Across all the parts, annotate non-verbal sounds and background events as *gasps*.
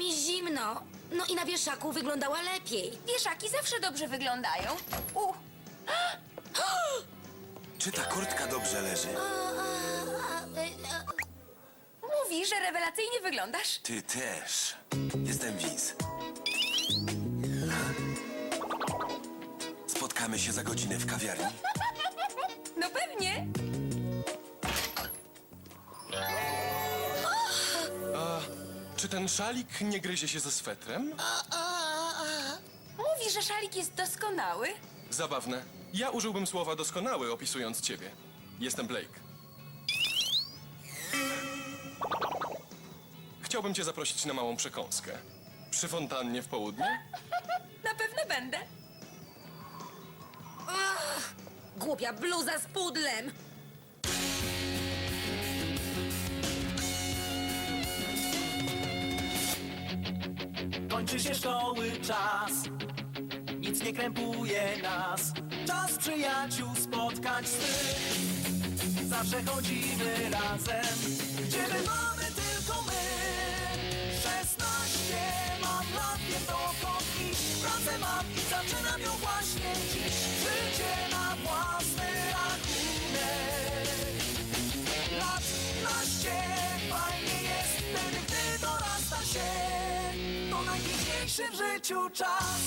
mi zimno. No i na wieszaku wyglądała lepiej. Wieszaki zawsze dobrze wyglądają. U, Czy ta kurtka dobrze leży? mówi, że rewelacyjnie wyglądasz. Ty też. Jestem Vince. Spotkamy się za godzinę w kawiarni. No pewnie. Czy ten szalik nie gryzie się ze swetrem? Mówi, że szalik jest doskonały. Zabawne. Ja użyłbym słowa doskonały, opisując ciebie. Jestem Blake. Chciałbym cię zaprosić na małą przekąskę. Przy fontannie w południe? *laughs* Na pewno będę. Głupia bluza z pudlem. Kończy się szkoły czas, nic nie krępuje nas. Czas przyjaciół spotkać swych, zawsze chodzimy razem. Życiu czas.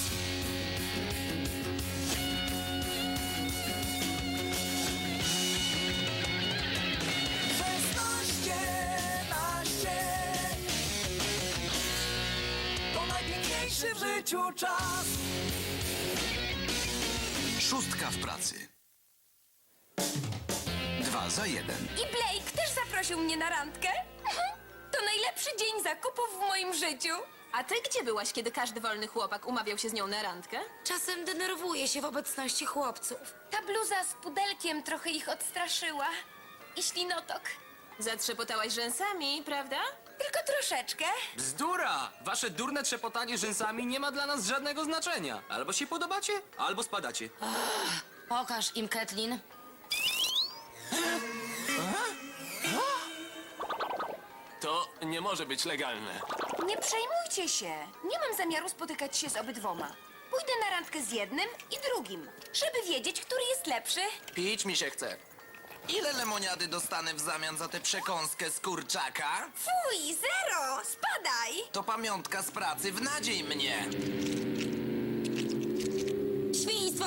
Szesnaście, naście. To najpiękniejszy w życiu czas. Szóstka w pracy. Dwa za jeden. I Blake też zaprosił mnie na randkę. To najlepszy dzień zakupów w moim życiu. A ty gdzie byłaś, kiedy każdy wolny chłopak umawiał się z nią na randkę? Czasem denerwuję się w obecności chłopców. Ta bluza z pudelkiem trochę ich odstraszyła. I ślinotok. Zatrzepotałaś rzęsami, prawda? Tylko troszeczkę. Bzdura! Wasze durne trzepotanie rzęsami nie ma dla nas żadnego znaczenia. Albo się podobacie, albo spadacie. Pokaż im, Kathleen. To nie może być legalne. Nie przejmujcie się. Nie mam zamiaru spotykać się z obydwoma. Pójdę na randkę z jednym i drugim, żeby wiedzieć, który jest lepszy. Pić mi się chce. Ile lemoniady dostanę w zamian za tę przekąskę z kurczaka? Fuj, zero! Spadaj! To pamiątka z pracy, w nadziej mnie. Świństwo!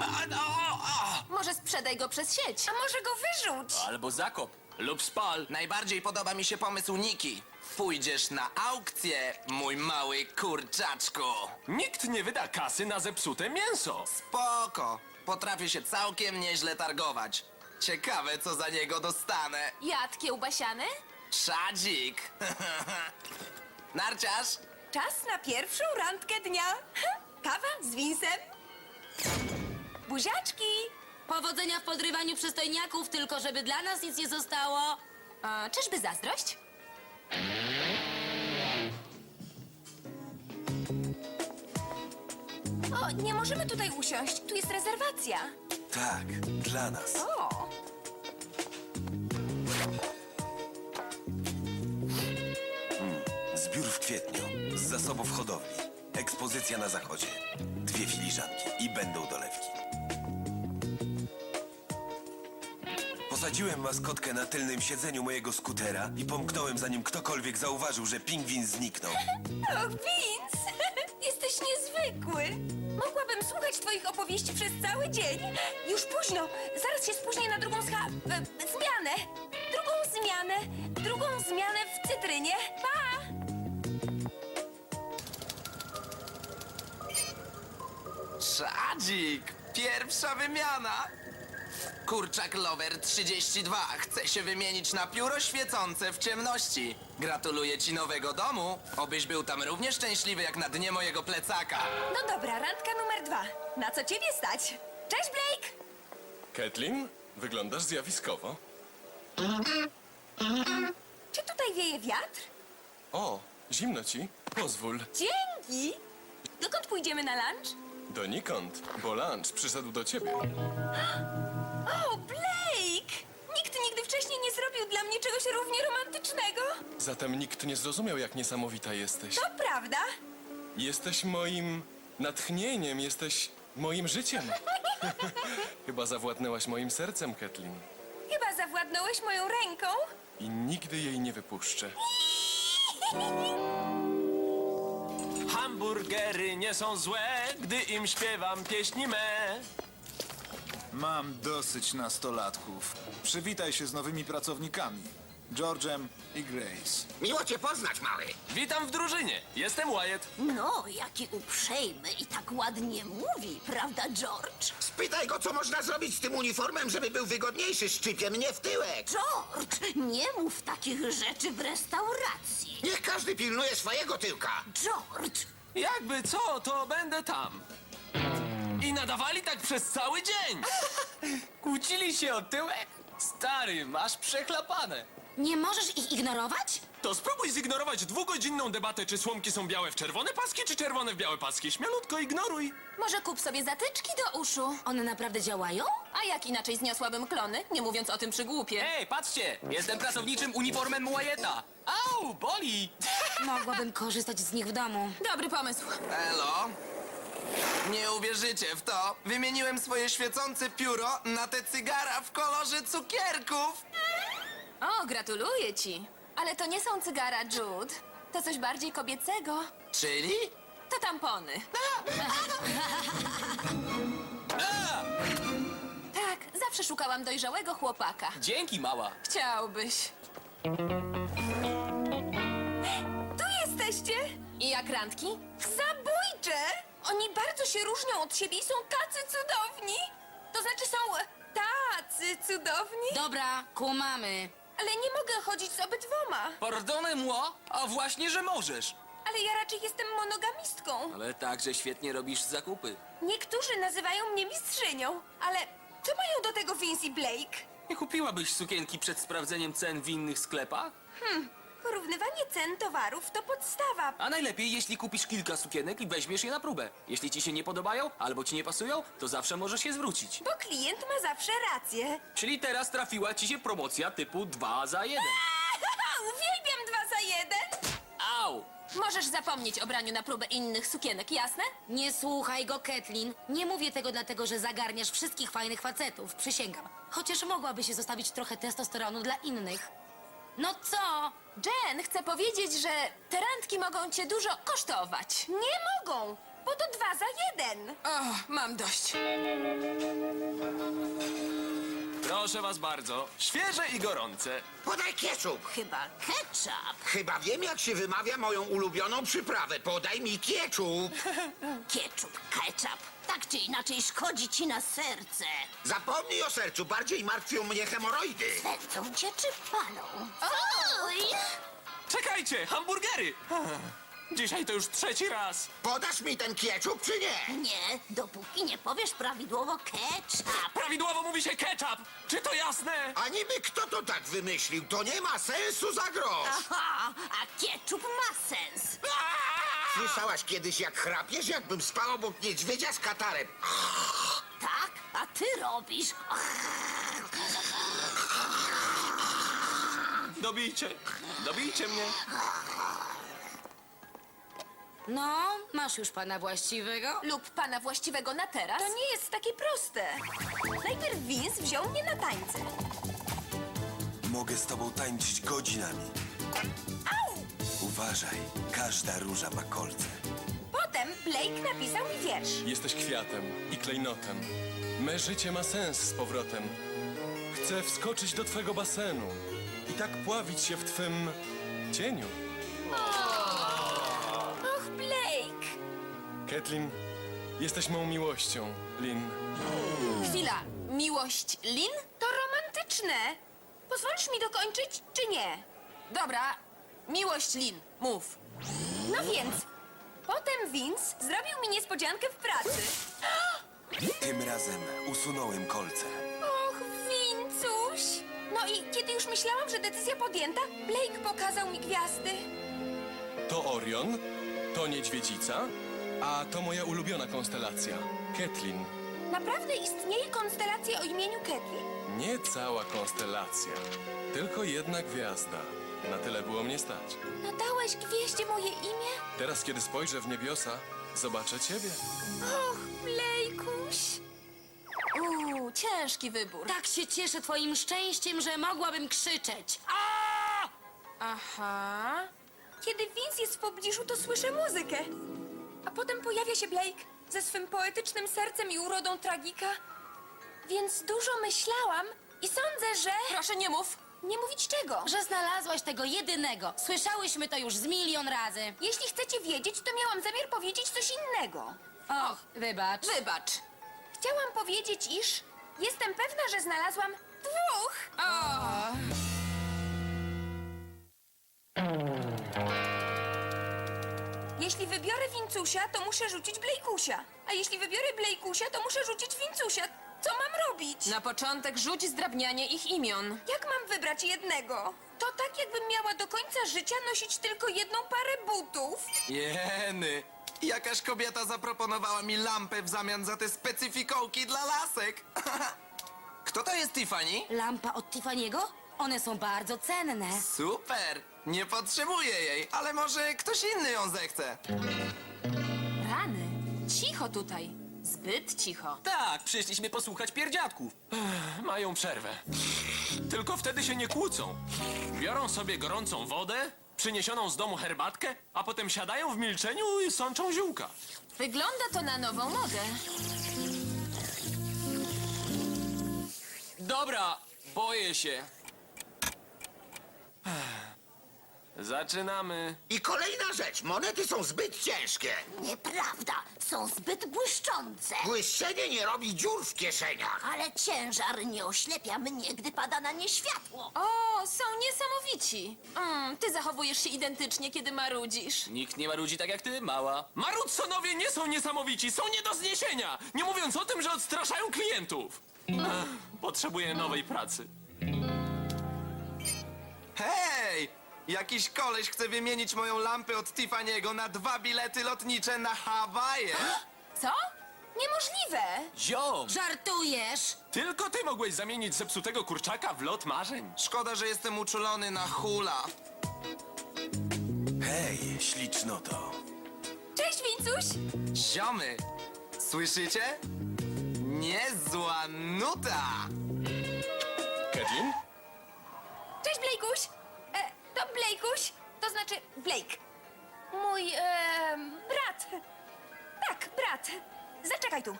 A, o, o. Może sprzedaj go przez sieć. A może go wyrzuć? Albo zakop, lub spal. Najbardziej podoba mi się pomysł Niki. Pójdziesz na aukcję, mój mały kurczaczku. Nikt nie wyda kasy na zepsute mięso. Spoko. Potrafię się całkiem nieźle targować. Ciekawe, co za niego dostanę. Jad kiełbasiany? Szadzik. *laughs* Narciarz, Czas na pierwszą randkę dnia. *laughs* Kawa z winsem. Buziaczki! Powodzenia w podrywaniu przystojniaków, tylko żeby dla nas nic nie zostało. A, czyżby zazdrość? O, nie możemy tutaj usiąść. Tu jest rezerwacja. Tak, dla nas. O, Zbiór w kwietniu. Z zasobów hodowli. Ekspozycja na zachodzie. Dwie filiżanki i będą dolewki. Posadziłem maskotkę na tylnym siedzeniu mojego skutera i pomknąłem zanim ktokolwiek zauważył, że pingwin zniknął. *laughs* o Vince! *laughs* Jesteś niezwykły. Mogłabym słuchać twoich opowieści przez cały dzień. Już późno. Zaraz się spóźnię na drugą scha... E, zmianę. Drugą zmianę. Drugą zmianę w cytrynie. Pa! Szadzik! Pierwsza wymiana! Kurczak Lover 32 chce się wymienić na pióro świecące w ciemności. Gratuluję ci nowego domu. Obyś był tam równie szczęśliwy jak na dnie mojego plecaka. No dobra, randka numer dwa. Na co ciebie stać? Cześć, Blake! Kathleen, wyglądasz zjawiskowo. Czy tutaj wieje wiatr? O, zimno ci? Pozwól. Dzięki! Dokąd pójdziemy na lunch? Donikąd, bo lunch przyszedł do ciebie. *gasps* dla mnie czegoś równie romantycznego. Zatem nikt nie zrozumiał, jak niesamowita jesteś. To prawda. Jesteś moim natchnieniem, jesteś moim życiem. *laughs* Chyba zawładnęłaś moim sercem, Kathleen. Chyba zawładnąłeś moją ręką. I nigdy jej nie wypuszczę. Hamburgery nie są złe, gdy im śpiewam pieśni me. Mam dosyć nastolatków. Przywitaj się z nowymi pracownikami. George'em i Grace. Miło cię poznać, mały. Witam w drużynie. Jestem Wyatt. No, jaki uprzejmy i tak ładnie mówi, prawda, George? Spytaj go, co można zrobić z tym uniformem, żeby był wygodniejszy. Szczypie mnie w tyłek. George, nie mów takich rzeczy w restauracji. Niech każdy pilnuje swojego tyłka. George, Jakby co, to będę tam. Nadawali tak przez cały dzień. *laughs* Kłócili się o tyłek? Stary, masz przechlapane. nie możesz ich ignorować? To spróbuj zignorować dwugodzinną debatę, czy słomki są białe w czerwone paski, czy czerwone w białe paski. Śmielutko ignoruj. Może kup sobie zatyczki do uszu. One naprawdę działają? A jak inaczej zniosłabym klony, nie mówiąc o tym przygłupie? Ej, patrzcie! Jestem pracowniczym uniformem Wyatta. Au, boli! *laughs* Mogłabym korzystać z nich w domu. Dobry pomysł. Elo? Nie uwierzycie w to. Wymieniłem swoje świecące pióro na te cygara w kolorze cukierków. O, gratuluję ci. Ale to nie są cygara, Jude. To coś bardziej kobiecego. Czyli? To tampony. *laughs* Tak, zawsze szukałam dojrzałego chłopaka. Dzięki, mała. Chciałbyś. Tu jesteście. I jak randki? Zabójcze! Oni bardzo się różnią od siebie i są tacy cudowni. To znaczy są tacy cudowni. Dobra, kumamy. Ale nie mogę chodzić z obydwoma. Pardonne moi, a właśnie, że możesz. Ale ja raczej jestem monogamistką. Ale także świetnie robisz zakupy. Niektórzy nazywają mnie mistrzynią, ale co mają do tego Vince i Blake? Nie kupiłabyś sukienki przed sprawdzeniem cen w innych sklepach? Porównywanie cen towarów to podstawa. A najlepiej, jeśli kupisz kilka sukienek i weźmiesz je na próbę. Jeśli ci się nie podobają albo ci nie pasują, to zawsze możesz je zwrócić. Bo klient ma zawsze rację. Czyli teraz trafiła ci się promocja typu 2 za 1. Uwielbiam dwa za jeden. Au! Możesz zapomnieć o braniu na próbę innych sukienek, jasne? Nie słuchaj go, Kathleen. Nie mówię tego dlatego, że zagarniasz wszystkich fajnych facetów, przysięgam. Chociaż mogłaby się zostawić trochę testosteronu dla innych. No co? Jen chce powiedzieć, że te randki mogą cię dużo kosztować. Nie mogą, bo to dwa za jeden. O, mam dość. Proszę was bardzo. Świeże i gorące. Podaj ketchup. Chyba ketchup. Chyba wiem, jak się wymawia moją ulubioną przyprawę. Podaj mi ketchup. *laughs* Ketchup, ketchup. Tak czy inaczej szkodzi ci na serce. Zapomnij o sercu, bardziej martwią mnie hemoroidy. Pędzą cię czy palą? Oj! Czekajcie, hamburgery! Dzisiaj to już trzeci raz. Podasz mi ten ketchup, czy nie? Nie, dopóki nie powiesz prawidłowo ketchup. Prawidłowo mówi się ketchup. Czy to jasne? A niby kto to tak wymyślił? To nie ma sensu za grosz. Aha, a ketchup ma sens. Słyszałaś kiedyś, jak chrapiesz, jakbym spał obok niedźwiedzia z katarem. Tak, a ty robisz. Dobijcie. Dobijcie mnie. No, masz już pana właściwego? Lub pana właściwego na teraz. To nie jest takie proste. Najpierw Vince wziął mnie na tańce. Mogę z tobą tańczyć godzinami. Uważaj, każda róża ma kolce. Potem Blake napisał mi wiersz. Jesteś kwiatem i klejnotem. Me życie ma sens z powrotem. Chcę wskoczyć do twego basenu i tak pławić się w twym cieniu. Kathleen, jesteś mą miłością, Lynn. Chwila. Miłość Lin? To romantyczne. Pozwolisz mi dokończyć, czy nie? Dobra. Miłość Lin. Mów. No więc, potem Vince zrobił mi niespodziankę w pracy. *gasps* Tym razem usunąłem kolce. Och, Vincuś! No i kiedy już myślałam, że decyzja podjęta, Blake pokazał mi gwiazdy. To Orion, to Niedźwiedzica, a to moja ulubiona konstelacja, Kathleen. Naprawdę istnieje konstelacja o imieniu Kathleen? Nie cała konstelacja, tylko jedna gwiazda. Na tyle było mnie stać. Nadałeś gwieździe moje imię? Teraz, kiedy spojrzę w niebiosa, zobaczę ciebie. Och, Blejkuś. Uuu, ciężki wybór. Tak się cieszę twoim szczęściem, że mogłabym krzyczeć. Aha. Kiedy Vince jest w pobliżu, to słyszę muzykę. A potem pojawia się Blake ze swym poetycznym sercem i urodą tragika. Więc dużo myślałam i sądzę, że... Proszę nie mów. Nie mówić czego? Że znalazłaś tego jedynego. Słyszałyśmy to już z milion razy. Jeśli chcecie wiedzieć, to miałam zamiar powiedzieć coś innego. Och, wybacz. Wybacz. Chciałam powiedzieć, iż jestem pewna, że znalazłam dwóch. Jeśli wybiorę Wincusia, to muszę rzucić Blejkusia. A jeśli wybiorę Blejkusia, to muszę rzucić Wincusia. Co mam robić? Na początek rzuć zdrabnianie ich imion. Jak mam wybrać jednego? To tak, jakbym miała do końca życia nosić tylko jedną parę butów. Jeny! Jakaś kobieta zaproponowała mi lampę w zamian za te specyfikołki dla lasek. *laughs* Kto to jest Tiffany? Lampa od Tiffany'ego? One są bardzo cenne. Super! Nie potrzebuję jej, ale może ktoś inny ją zechce. Rany. Cicho tutaj. Zbyt cicho. Tak, przyszliśmy posłuchać pierdziadków. Ech, Mają przerwę. Tylko wtedy się nie kłócą. Biorą sobie gorącą wodę, przyniesioną z domu herbatkę, a potem siadają w milczeniu i sączą ziółka. Wygląda to na nową modę. Dobra, boję się. Zaczynamy. I kolejna rzecz, monety są zbyt ciężkie. Nieprawda, są zbyt błyszczące. Błyszczenie nie robi dziur w kieszeniach. Ale ciężar nie oślepia mnie, gdy pada na nie światło. O, są niesamowici. Mm, ty zachowujesz się identycznie, kiedy marudzisz. Nikt nie ma ludzi tak jak ty, mała. Marudsonowie nie są niesamowici, są nie do zniesienia! Nie mówiąc o tym, że odstraszają klientów. Ech, potrzebuję nowej pracy. Hej! Jakiś koleś chce wymienić moją lampę od Tiffany'ego na dwa bilety lotnicze na Hawaje. *gasps* Co? Niemożliwe! Ziom! Żartujesz? Tylko ty mogłeś zamienić zepsutego kurczaka w lot marzeń. Szkoda, że jestem uczulony na hula. Hej, ślicznoto. Cześć, Wincuś! Ziomy, słyszycie? Niezła nuta! Blejkuś! E, to Blejkuś, to znaczy Blake. Mój e, brat. Tak, brat. Zaczekaj tu.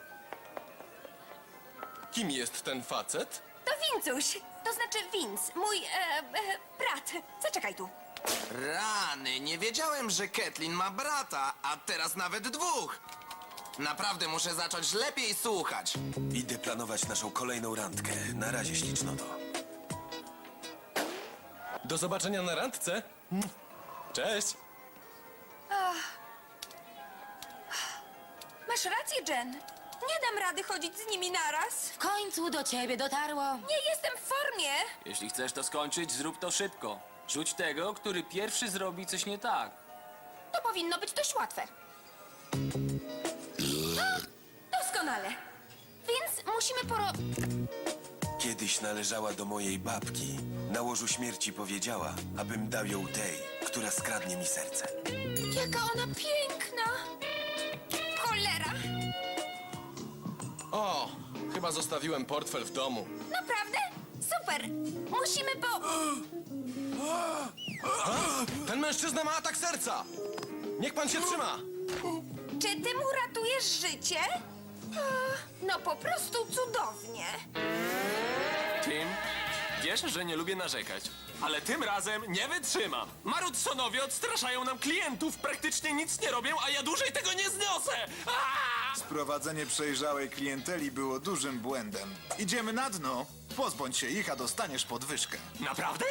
Kim jest ten facet? To Wincuś, to znaczy Vince, mój e, e, brat. Zaczekaj tu. Rany, nie wiedziałem, że Kathleen ma brata, a teraz nawet dwóch. Naprawdę muszę zacząć lepiej słuchać. Idę planować naszą kolejną randkę. Na razie, ślicznoto. Do zobaczenia na randce. Cześć. Masz rację, Jen. Nie dam rady chodzić z nimi naraz. W końcu do ciebie dotarło. Nie jestem w formie. Jeśli chcesz to skończyć, zrób to szybko. Rzuć tego, który pierwszy zrobi coś nie tak. To powinno być dość łatwe. Doskonale. Więc musimy poro... Kiedyś należała do mojej babki. Na łożu śmierci powiedziała, abym dał ją tej, która skradnie mi serce. Jaka ona piękna! Cholera! O, chyba zostawiłem portfel w domu. Naprawdę? Super! Musimy po... Ten mężczyzna ma atak serca! Niech pan się trzyma! Czy ty mu ratujesz życie? No po prostu cudownie. Tim, wiesz, że nie lubię narzekać. Ale tym razem nie wytrzymam. Marudsonowie odstraszają nam klientów, praktycznie nic nie robią, a ja dłużej tego nie zniosę! Aaaa! Sprowadzenie przejrzałej klienteli było dużym błędem. Idziemy na dno. Pozbądź się ich, a dostaniesz podwyżkę. Naprawdę?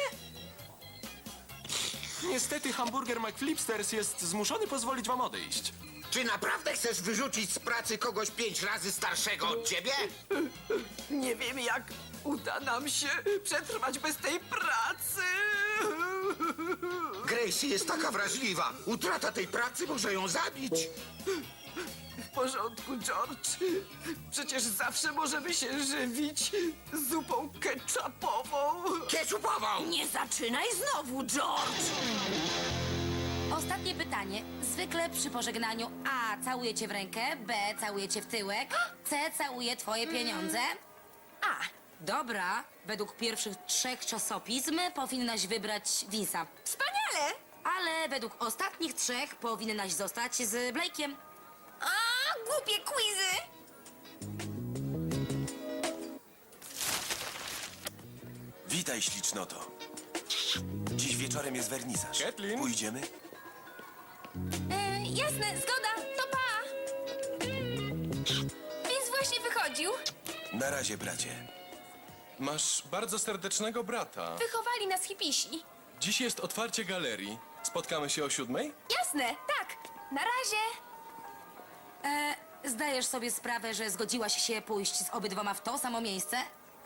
Niestety hamburger McFlipsters jest zmuszony pozwolić wam odejść. Czy naprawdę chcesz wyrzucić z pracy kogoś pięć razy starszego od ciebie? Nie wiem, jak uda nam się przetrwać bez tej pracy. Gracie jest taka wrażliwa. Utrata tej pracy może ją zabić. porządku, George. Przecież zawsze możemy się żywić zupą ketchupową. Keczupową! Nie zaczynaj znowu, George! Ostatnie pytanie. Zwykle przy pożegnaniu A. Całuję cię w rękę, B. Całuję cię w tyłek, C. Całuję twoje pieniądze. A. Dobra. Według pierwszych trzech czasopism powinnaś wybrać Vince'a. Wspaniale! Ale według ostatnich trzech powinnaś zostać z Blake'iem. A, głupie quizy! Witaj, ślicznoto. Dziś wieczorem jest wernisaż. Kathleen? Pójdziemy? E, jasne, zgoda, to pa! Więc właśnie wychodził. Na razie, bracie. Masz bardzo serdecznego brata. Wychowali nas hipisi. Dziś jest otwarcie galerii. Spotkamy się o siódmej? Jasne, tak. Na razie. E, zdajesz sobie sprawę, że zgodziłaś się pójść z obydwoma w to samo miejsce?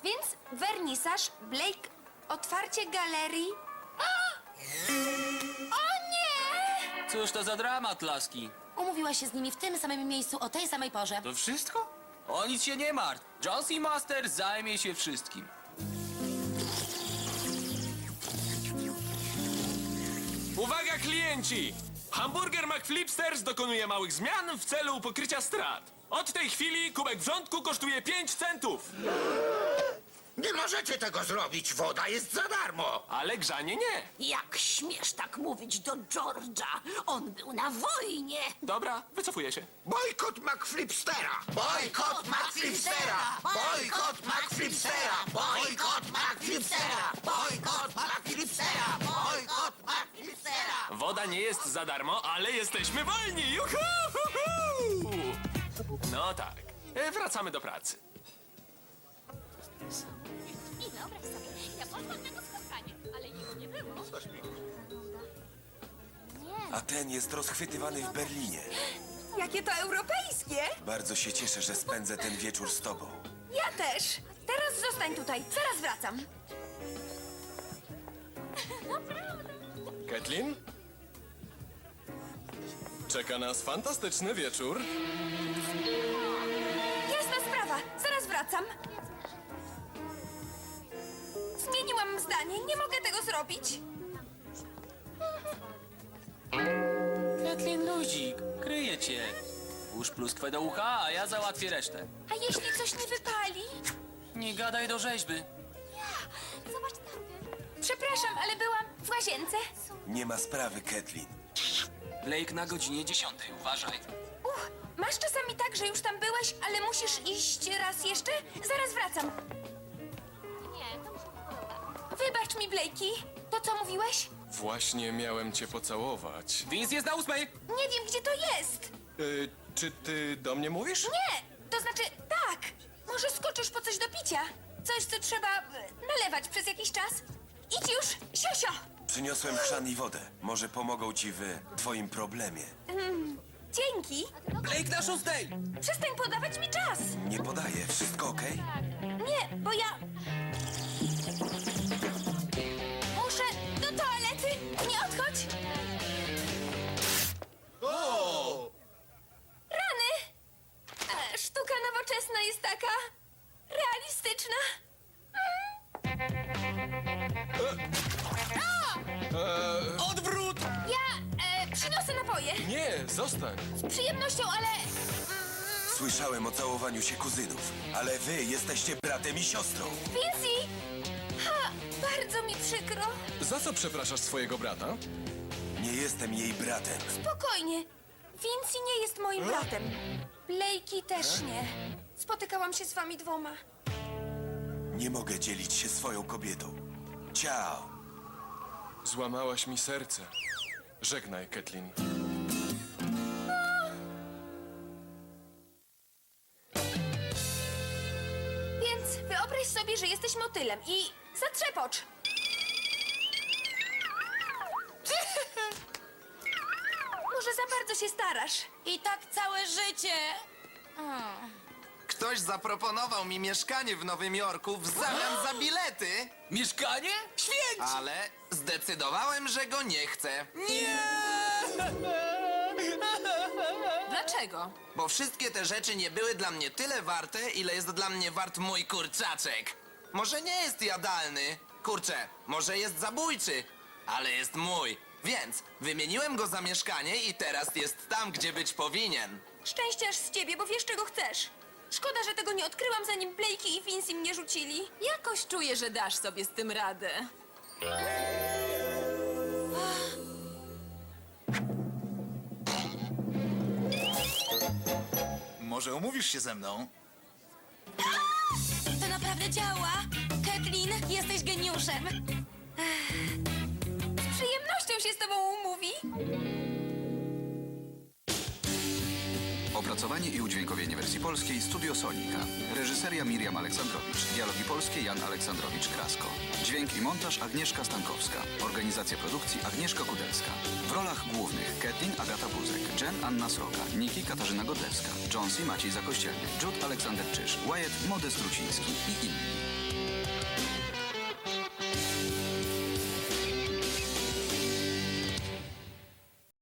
Więc wernisaż, Blake, otwarcie galerii. Nie! Cóż to za dramat, laski? Umówiłaś się z nimi w tym samym miejscu o tej samej porze. To wszystko? O nic się nie martw. Jones i Master zajmie się wszystkim. Uwaga, klienci! Hamburger McFlipsters dokonuje małych zmian w celu pokrycia strat. Od tej chwili kubek wrzątku kosztuje 5 centów, Nie możecie tego zrobić, woda jest za darmo. ale grzanie nie. Jak śmiesz tak mówić do George'a? On był na wojnie! Dobra, wycofuję się. Bojkot McFlipstera! Bojkot McFlipstera! Bojkot McFlipstera! Bojkot McFlipstera! Bojkot McFlipstera! Bojkot McFlipstera! Woda nie jest za darmo, ale jesteśmy wolni! Juhu! Hu, hu! No tak. E, Wracamy do pracy. To spotkanie, ale jego nie było. A ten jest rozchwytywany w Berlinie. Jakie to europejskie! Bardzo się cieszę, że spędzę ten wieczór z tobą. Ja też. Teraz zostań tutaj, zaraz wracam. Kathleen? Czeka nas fantastyczny wieczór. Jasna sprawa, zaraz wracam. Zmieniłam zdanie, nie mogę tego zrobić. Kathleen Luzik, kryję cię. Łóż pluskwę do ucha, a ja załatwię resztę. A jeśli coś nie wypali? Nie gadaj do rzeźby. Zobacz tam. Przepraszam, ale byłam w łazience. Nie ma sprawy, Kathleen. Blake na godzinie 10, uważaj. Uch, masz czasami tak, że już tam byłeś, ale musisz iść raz jeszcze? Zaraz wracam. Wybacz mi, Blakey. To co mówiłeś? Właśnie miałem cię pocałować. Vince jest na ósmej. Nie wiem, gdzie to jest. Y, czy ty do mnie mówisz? Nie, to znaczy tak. Może skoczysz po coś do picia. Coś, co trzeba e, nalewać przez jakiś czas. Idź już, siosio. Przyniosłem chrzan i wodę. Może pomogą ci w twoim problemie. Dzięki. Blake na szóstej! Przestań podawać mi czas. Nie podaję. Wszystko okej? Nie, bo ja... Słyszałem o całowaniu się kuzynów, ale wy jesteście bratem i siostrą. Vinci! Ha, bardzo mi przykro. Za co przepraszasz swojego brata? Nie jestem jej bratem. Spokojnie. Vinci nie jest moim bratem. Blakey też nie. Spotykałam się z wami dwoma. Nie mogę dzielić się swoją kobietą. Ciao. Złamałaś mi serce. Żegnaj, Kathleen. Sobie, że jesteś motylem i zatrzepocz. *laughs* Może za bardzo się starasz. I tak całe życie. Ktoś zaproponował mi mieszkanie w Nowym Jorku w zamian za bilety, Mieszkanie? Święć! ale zdecydowałem, że go nie chcę. Nie! *laughs* Dlaczego? Bo wszystkie te rzeczy nie były dla mnie tyle warte, ile jest dla mnie wart mój kurczaczek. Może nie jest jadalny, kurczę, może jest zabójczy, ale jest mój. Więc wymieniłem go za mieszkanie i teraz jest tam, gdzie być powinien. Szczęściarz z ciebie, bo wiesz, czego chcesz. Szkoda, że tego nie odkryłam, zanim Blakey i Vince mnie rzucili. Jakoś czuję, że dasz sobie z tym radę. Może umówisz się ze mną? To naprawdę działa. Kathleen, jesteś geniuszem. Z przyjemnością się z tobą umówi. Opracowanie i udźwiękowienie wersji polskiej Studio Sonika. Reżyseria Miriam Aleksandrowicz. Dialogi polskie Jan Aleksandrowicz Krasko. Dźwięk i montaż Agnieszka Stankowska. Organizacja produkcji Agnieszka Kudelska. W rolach głównych Kathleen Agata Buzek, Jen Anna Sroka, Niki Katarzyna Godlewska, Jonesy Maciej Zakościelny, Jude Aleksander Czyż, Wyatt Modest Truciński i inni.